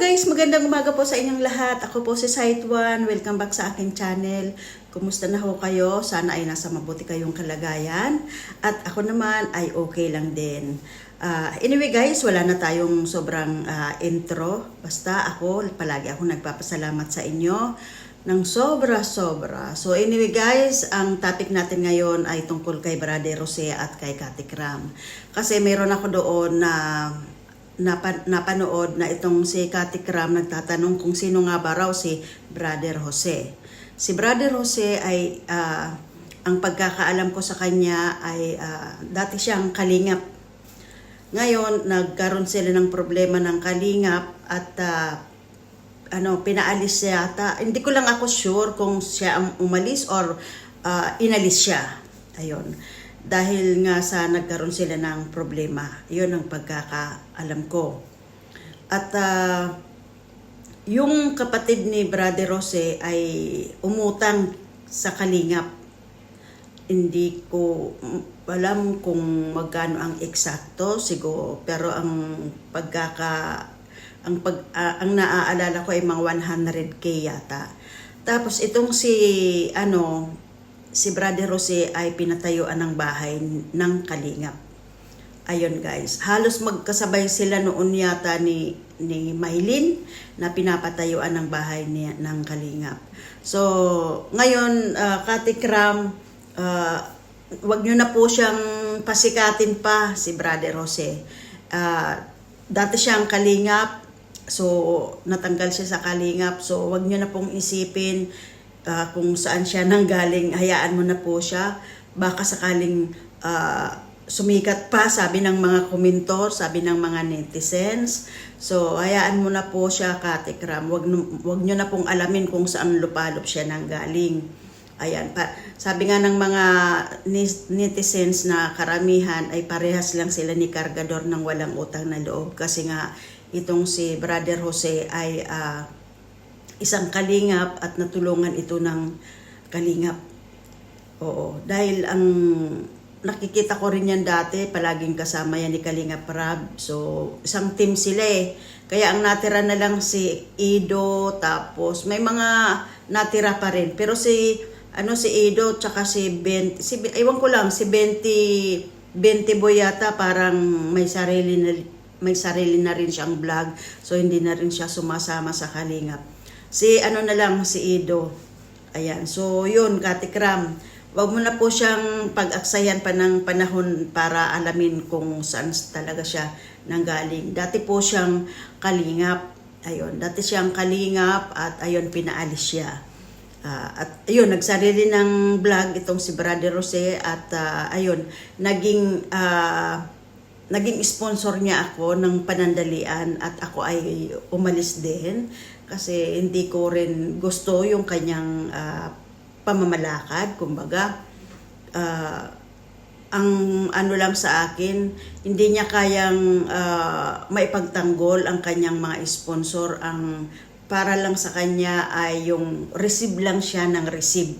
guys, magandang umaga po sa inyong lahat. Ako po si Site One. Welcome back sa aking channel. Kumusta na ho kayo? Sana ay nasa mabuti kayong kalagayan. At ako naman ay okay lang din. Ah, anyway guys, wala na tayong sobrang ah, intro. Basta ako, palagi ako nagpapasalamat sa inyo ng sobra-sobra. So anyway guys, ang topic natin ngayon ay tungkol kay Brother Rosea at kay Kati Kram. Kasi meron ako doon na napa, napanood na itong si Kati Kram nagtatanong kung sino nga ba raw si Brother Jose. Si Brother Jose ay ah, ang pagkakaalam ko sa kanya ay ah, dati siyang kalingap. Ngayon, nagkaroon sila ng problema ng kalingap at ah, ano, pinaalis siya yata. Hindi ko lang ako sure kung siya ang umalis or ah, inalis siya. Ayun. Dahil nga sa nagkaroon sila ng problema. Yun ang pagkakaalam ko. At ah, yung kapatid ni Brother Rose ay umutang sa kalingap. Hindi ko alam kung magkano ang eksakto siguro pero ang pagkaka ang pag ah, ang naaalala ko ay mga 100k yata. Tapos itong si ano si Brother Jose ay pinatayuan ng bahay ng Kalingap. Ayun guys, halos magkasabay sila noon yata ni ni Maylin na pinapatayuan ng bahay ni, ng Kalingap. So, ngayon, uh, Kati Kram, uh, wag nyo na po siyang pasikatin pa si Brother Jose. Uh, dati siyang Kalingap, so natanggal siya sa Kalingap, so wag nyo na pong isipin uh, kung saan siya nanggaling, hayaan mo na po siya. Baka sakaling uh, sumikat pa, sabi ng mga komentor, sabi ng mga netizens. So, hayaan mo na po siya, Katikram. Wag, nu- wag nyo na pong alamin kung saan lupalop siya nanggaling. Ayan, pa, sabi nga ng mga netizens na karamihan ay parehas lang sila ni Cargador ng walang utang na loob kasi nga itong si Brother Jose ay ah, isang kalingap at natulungan ito ng kalingap. Oo, dahil ang nakikita ko rin yan dati, palaging kasama yan ni Kalingap Rab. So, isang team sila eh. Kaya ang natira na lang si Ido, tapos may mga natira pa rin. Pero si, ano si Ido, tsaka si Ben, si, ewan ko lang, si Benti, Benti Boy yata parang may sarili na, may sarili na rin siyang vlog. So, hindi na rin siya sumasama sa Kalingap. Si ano na lang, si Ido. Ayan. So, yun, Katikram. Huwag mo na po siyang pag-aksayan pa ng panahon para alamin kung saan talaga siya nanggaling. Dati po siyang kalingap. Ayun, dati siyang kalingap at ayun, pinaalis siya. Ah, at ayun, nagsarili ng vlog itong si Brother Jose at ah, ayun, naging ah, naging sponsor niya ako ng panandalian at ako ay umalis din kasi hindi ko rin gusto yung kanyang ah, pamamalakad, kumbaga. ah, ang ano lang sa akin, hindi niya kayang ah, maipagtanggol ang kanyang mga sponsor. Ang para lang sa kanya ay yung receive lang siya ng receive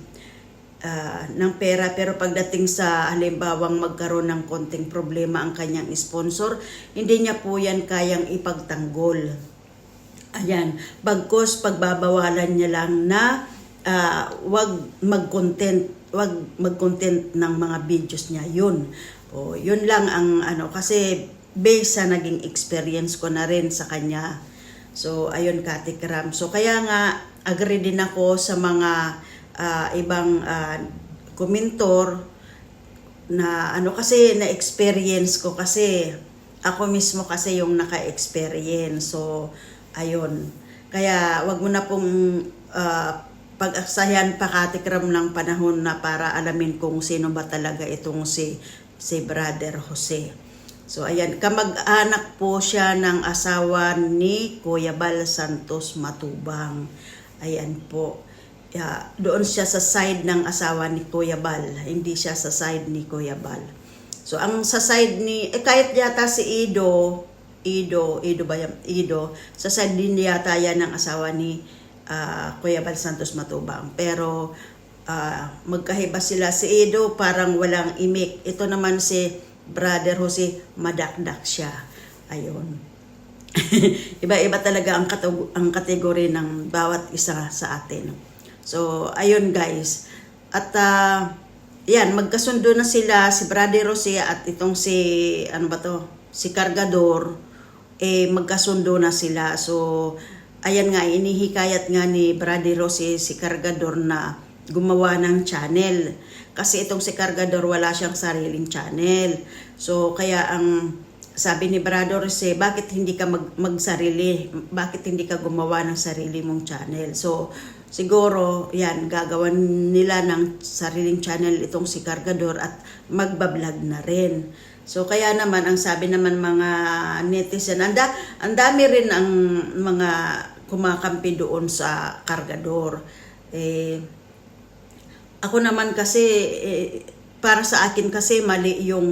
ah, ng pera pero pagdating sa halimbawang magkaroon ng konting problema ang kanyang sponsor, hindi niya po yan kayang ipagtanggol. Ayan, bagkos pagbabawalan niya lang na ah, wag mag-content, wag mag-content ng mga videos niya. Yun. O, yun lang ang ano kasi based sa naging experience ko na rin sa kanya. So, ayun Kati Kram. So, kaya nga agree din ako sa mga ah, ibang ah, komentor na ano kasi na-experience ko kasi ako mismo kasi yung naka-experience. So, ayun. Kaya wag mo na pong ah, pag-aksayan pakatikram ng panahon na para alamin kung sino ba talaga itong si si Brother Jose. So ayan, kamag-anak po siya ng asawa ni Kuya Bal Santos Matubang. Ayan po. Yeah, doon siya sa side ng asawa ni Kuya Bal, hindi siya sa side ni Kuya Bal. So ang sa side ni eh kahit yata si Ido, Ido, Ido ba yan? Ido, sa side din yata yan ng asawa ni ah, Kuya Bal Santos Matubang. Pero ah, magkahiba sila si Ido parang walang imik. Ito naman si Brother Jose madakdak siya. Ayun. iba-iba talaga ang, ang kategory ng bawat isa sa atin. So, ayun guys. At ah, yan, magkasundo na sila si Brother Rosé at itong si ano ba to? Si Cargador eh magkasundo na sila. So, ayan nga inihikayat nga ni Brother Rosé si Cargador na gumawa ng channel. Kasi itong si Cargador wala siyang sariling channel. So, kaya ang sabi ni Brother Rosé, bakit hindi ka mag, magsarili? Bakit hindi ka gumawa ng sarili mong channel? So, siguro, yan, gagawan nila ng sariling channel itong si Cargador at magbablog na rin. So, kaya naman, ang sabi naman mga netizen, anda, ang dami rin ang mga kumakampi doon sa Cargador. Eh, ako naman kasi eh, para sa akin kasi mali yung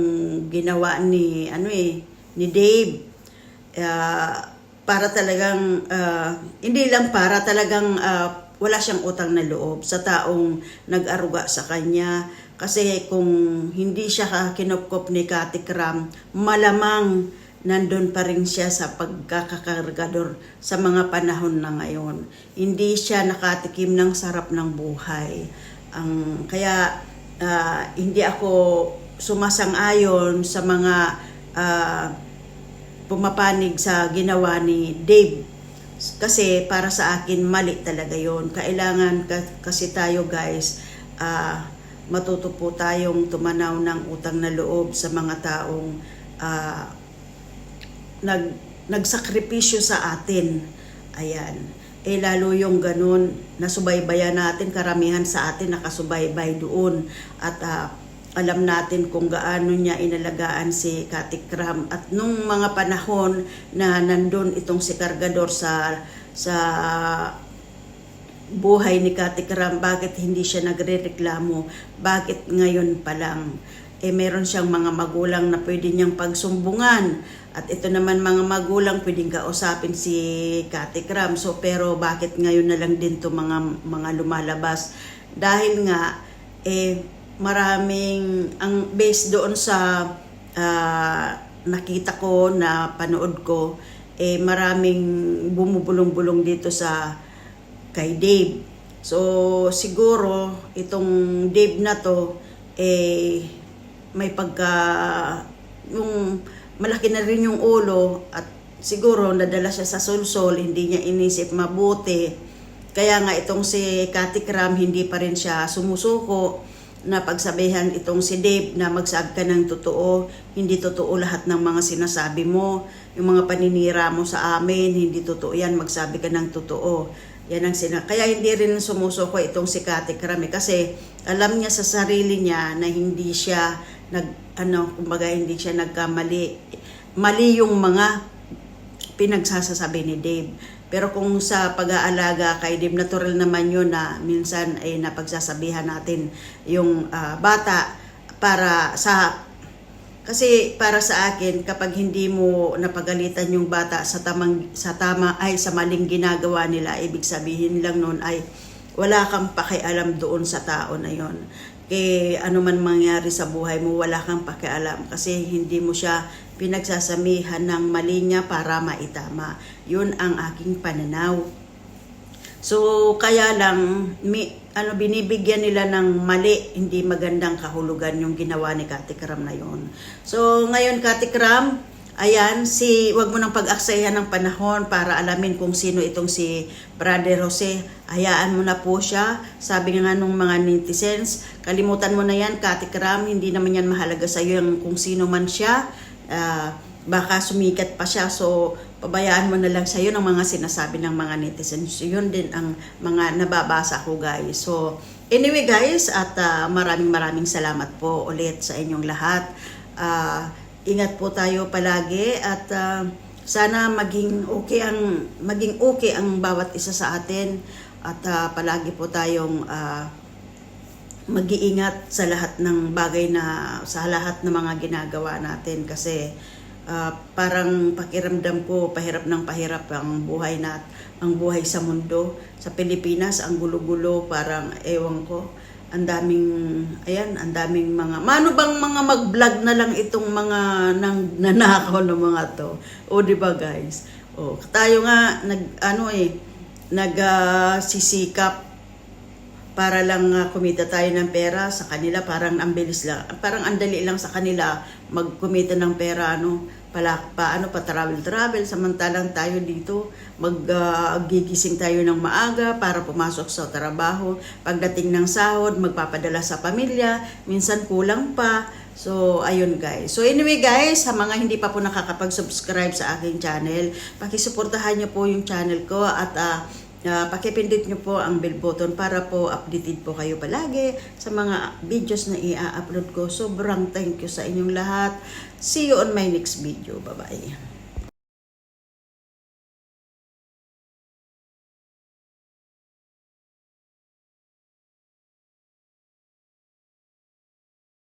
ginawa ni ano eh ni Dave. Ah, para talagang ah, hindi lang para talagang ah, wala siyang utang na loob sa taong nag-aruga sa kanya kasi kung hindi siya kinupkop ni Kati Kram, malamang nandun pa rin siya sa pagkakakargador sa mga panahon na ngayon. Hindi siya nakatikim ng sarap ng buhay. Ang kaya ah, hindi ako sumasang-ayon sa mga ah, pumapanig sa ginawa ni Dave. Kasi para sa akin mali talaga yon. Kailangan ka- kasi tayo guys ah, matuto po tayong tumanaw ng utang na loob sa mga taong ah, nag nagsakripisyo sa atin. Ayan. Eh lalo yung ganun, nasubaybayan natin, karamihan sa atin nakasubaybay doon. At ah, alam natin kung gaano niya inalagaan si Kati Kram. At nung mga panahon na nandun itong si Cargador sa sa buhay ni Kati Karam, bakit hindi siya nagre-reklamo? Bakit ngayon pa lang? Eh meron siyang mga magulang na pwede niyang pagsumbungan. At ito naman mga magulang pwedeng kausapin si Kati Kram. So pero bakit ngayon na lang din to mga mga lumalabas? Dahil nga eh maraming ang based doon sa ah, nakita ko na panood ko eh maraming bumubulong-bulong dito sa kay Dave. So, siguro, itong Dave na to, eh, may pagka, yung malaki na rin yung ulo at siguro nadala siya sa sulsol, hindi niya inisip mabuti. Kaya nga itong si Kati Kram, hindi pa rin siya sumusuko na pagsabihan itong si Dave na magsabi ka ng totoo, hindi totoo lahat ng mga sinasabi mo, yung mga paninira mo sa amin, hindi totoo yan, magsabi ka ng totoo. Yan ang sina Kaya hindi rin sumusuko itong si Kati Krami kasi alam niya sa sarili niya na hindi siya nag ano kumbaga hindi siya nagkamali. Mali yung mga pinagsasasabi ni Dave. Pero kung sa pag-aalaga kay Dave, natural naman yun na minsan ay napagsasabihan natin yung ah, bata para sa kasi para sa akin kapag hindi mo napagalitan yung bata sa tamang sa tama ay sa maling ginagawa nila ibig sabihin lang noon ay wala kang pakialam doon sa tao na yon. Kaya ano man mangyari sa buhay mo wala kang pakialam kasi hindi mo siya pinagsasamihan ng mali niya para maitama. Yun ang aking pananaw. So, kaya lang, mi, ano, binibigyan nila ng mali, hindi magandang kahulugan yung ginawa ni Kati Kram na yun. So, ngayon Kati Kram, ayan, si, wag mo nang pag-aksayahan ng panahon para alamin kung sino itong si Brother Jose. Hayaan mo na po siya. Sabi nga nung mga netizens, kalimutan mo na yan, Kati Kram, hindi naman yan mahalaga sa iyo kung sino man siya. Ah, baka sumikat pa siya. So, pabayaan mo na lang sa'yo ng mga sinasabi ng mga netizens. Yun din ang mga nababasa ko guys. So, anyway guys, at ah, maraming maraming salamat po ulit sa inyong lahat. Ah, ingat po tayo palagi at ah, sana maging okay ang maging okay ang bawat isa sa atin at ah, palagi po tayong ah, mag-iingat sa lahat ng bagay na sa lahat ng mga ginagawa natin kasi ah, parang pakiramdam ko pahirap ng pahirap ang buhay na ang buhay sa mundo. Sa Pilipinas ang gulo-gulo parang ewan ko. Ang daming ayan ang daming mga mano bang mga mag-vlog na lang itong mga nang nanakaw ng mga to? O di ba guys? Oh, tayo nga nag ano eh nagsisikap para lang ah, kumita tayo ng pera sa kanila. Parang ang bilis lang parang ang dali lang sa kanila magkumita ng pera ano pala pa ano pa travel travel samantalang tayo dito maggigising tayo ng maaga para pumasok sa trabaho pagdating ng sahod magpapadala sa pamilya minsan kulang pa So, ayun guys. So, anyway guys, sa mga hindi pa po nakakapag-subscribe sa aking channel, pakisuportahan niyo po yung channel ko at ah, ah, pakipindot niyo po ang bell button para po updated po kayo palagi sa mga videos na i-upload ko. Sobrang thank you sa inyong lahat. See you on my next video. Bye-bye.